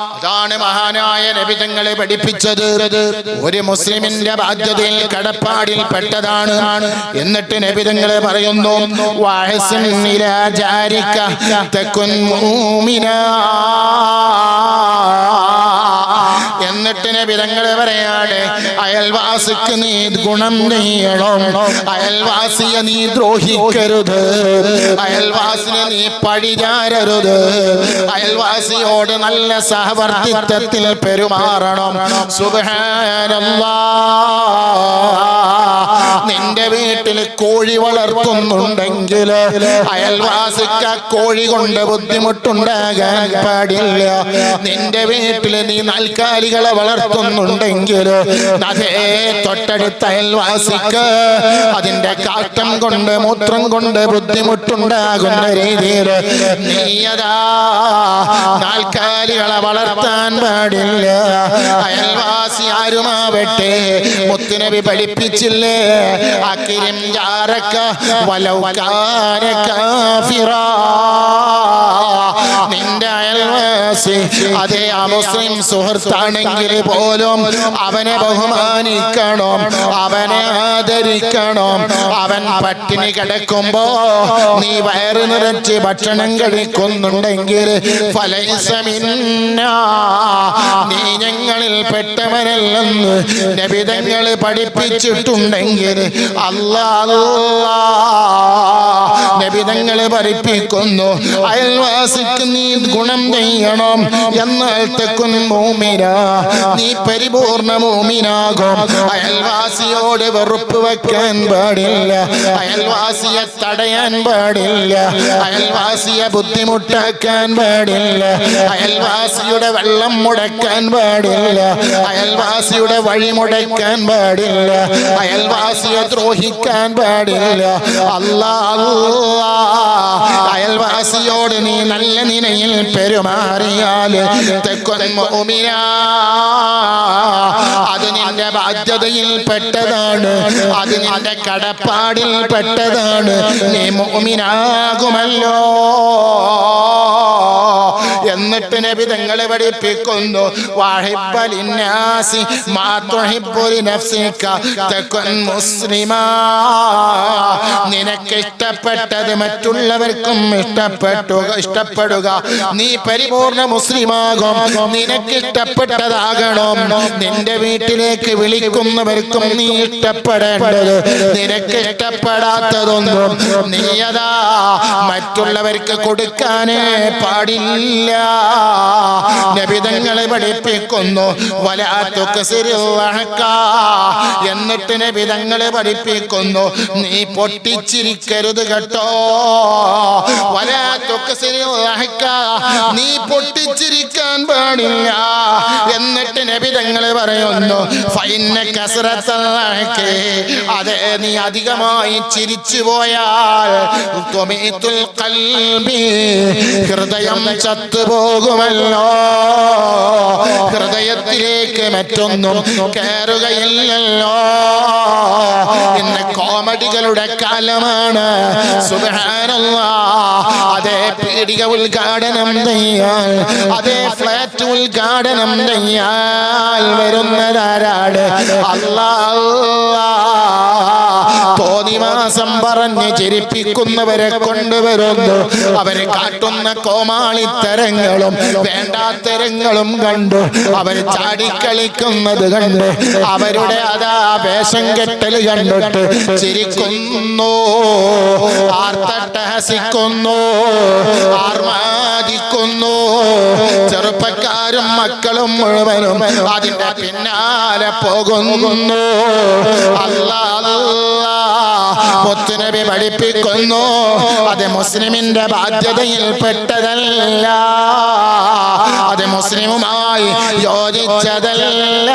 അതാണ് മഹാനായ നബി തങ്ങളെ പഠിപ്പിച്ചത്. ഒരു മുസ്ലിമിന്റെ ബാധ്യതയിൽ കടപ്പാടിൽ പെട്ടതാണ് എന്നിട്ട് നബി തങ്ങളെ പറയുന്നു വഹസിൻ തകുൻ മുഅ്മിനാ എന്നിട്ട് നബി തങ്ങളെ പറയാണ്. അയൽവാസിക്ക് നീ ഗുണം നീയണം. അയൽവാസിയെ നീ ദ്രോഹിക്കരുത്. അയൽവാസിനെ നീ പഴിചാരരുത് അയൽവാസിയോട് നല്ല സഹവർത്തിത്വത്തിൽ പെരുമാറണം. സുബ്ഹാനല്ലാ. കോഴി വളർത്തുന്നുണ്ടെങ്കിൽ അയൽവാസിക്ക കോഴി കൊണ്ട് ബുദ്ധിമുട്ടുണ്ടാകാൻ പാടില്ല. നിന്റെ വീട്ടിൽ നീ നാൽക്കാലികളെ വളർത്തുന്നുണ്ടെങ്കിൽ അതേ തൊട്ടടുത്ത അയൽവാസിക്ക് അതിന്റെ കാറ്റം കൊണ്ട് മൂത്രം കൊണ്ട് ബുദ്ധിമുട്ടുണ്ടാകുന്ന രീതിയിൽ നീയതാ നാൽക്കാലികളെ വളർത്താൻ പാടില്ല. അയൽവാസി ആരുമാവട്ടെ മുത്തുനബി പഠിപ്പിച്ചില്ലേ? അക്കിരിം ജാരക വലൗ കാന കാഫിറാ നിന്റെ അയൽവാസി അതേ ആ മുസ്ലിം സുഹൃത്താണെങ്കിൽ പോലും അവനെ ബഹുമാനിക്കണം അവനെ ആദരിക്കണം. അവൻ പട്ടിണി കിടക്കുമ്പോ നീ വയറ് നിറച്ച് ഭക്ഷണം കഴിക്കുന്നുണ്ടെങ്കിൽ ഫലൈസ മിന്നാ. നീ ഞങ്ങളിൽ പെട്ടവനല്ലെന്ന് നബിതങ്ങൾ പഠിപ്പിച്ചിട്ടുണ്ടെങ്കിൽ അല്ലാ. നബിതങ്ങൾ പഠിപ്പിക്കുന്നു അയൽവാസിക്ക് നീ ഗുണം ചെയ്യണം? എന്നാൽ തെക്കുൻ മൂമിന നീ പരിപൂർണ മൂമിനാകും. അയൽവാസിയോട് വെറുപ്പ് വെക്കാൻ പാടില്ല. അയൽവാസിയെ തടയാൻ പാടില്ല. അയൽവാസിയെ ബുദ്ധിമുട്ടാക്കാൻ പാടില്ല. അയൽവാസിയുടെ വെള്ളം മുടക്കാൻ പാടില്ല. അയൽവാസിയുടെ വഴി മുടക്കാൻ പാടില്ല. അയൽവാസിയെ ദ്രോഹിക്കാൻ പാടില്ല. അല്ലാ. അയൽവാസിയോട് നീ നല്ല നിലയിൽ പെരുമാറിയാൽ തെക്കൊൻ മുഅ്മിനാ. അത് നിന്റെ ബാധ്യതയിൽ പെട്ടതാണ്. അത് നിന്റെ കടപ്പാടിൽ പെട്ടതാണ്. നീ മുഅ്മിനാകുമല്ലോ. എന്നിട്ട് നബി തങ്ങളെ പഠിപ്പിക്കുന്നു. നിനക്ക് ഇഷ്ടപ്പെട്ടത് മറ്റുള്ളവർക്കും ഇഷ്ടപ്പെട്ടു ഇഷ്ടപ്പെടുക. നീ പരിപൂർണ മുസ്ലിമാകും. നിനക്ക് ഇഷ്ടപ്പെട്ടതാകണം. നിന്റെ വീട്ടിലേക്ക് വിളിക്കുന്നവർക്കും നീ ഇഷ്ടപ്പെടേണ്ടത്. നിനക്ക് ഇഷ്ടപ്പെടാത്തതൊന്നും നീയതാ മറ്റുള്ളവർക്ക് കൊടുക്കാനേ പാടില്ല. Nebi നബിതങ്ങളെ പഠിപ്പിക്കുന്നു. എന്നിട്ട് നബിതങ്ങളെ പഠിപ്പിക്കുന്നു. നീ പൊട്ടിച്ചിരിക്കരുത് കേട്ടോ. നീ പൊട്ടിച്ചിരിക്കാൻ പാടില്ല. എന്നിട്ട് നബിതങ്ങളെ പറയുന്നു ഫൈന അതെ നീ അധികമായി ചിരിച്ചു പോയാൽ ഹൃദയം ചത്തുപോകുമല്ലോ. ഹൃദയത്തിലേക്ക് മറ്റൊന്നും കയറുകയില്ലല്ലോ. ഇന്ന് കോമഡികളുടെ കാലമാണ്. അതേ പീടിക ഉദ്ഘാടനം ചെയ്യാൻ അതേ ഫ്ലാറ്റ് ഉദ്ഘാടനം ചെയ്യാൻ വരുന്നതാരാണ്? അല്ലാ തോന്നിമാസം പറഞ്ഞ് ചിരിപ്പിക്കുന്നവരെ കൊണ്ടുവരുന്നു. അവർ കാട്ടുന്ന കോമാളിത്തരങ്ങളും വേണ്ടാത്തരങ്ങളും കണ്ടു. അവർ ചാടിക്കളിക്കുന്നത് കണ്ട്. അവരുടെ അതാ വേഷം കെട്ടൽ കണ്ടിട്ട് ചിരിക്കുന്നു. ആർത്തട്ടഹസിക്കുന്നു ആർമാദിക്കുന്നു. ചെറുപ്പക്കാരും മക്കളും മുഴുവനും അതിന്റെ പിന്നാലെ പോകുന്നു. അല്ലാ മുത്തുനബി പഠിപ്പിക്കുന്നു. അത് മുസ്ലിമിന്റെ ബാധ്യതയിൽ പെട്ടതല്ല അത് മുസ്ലിമുമായി യോജിച്ചതല്ല.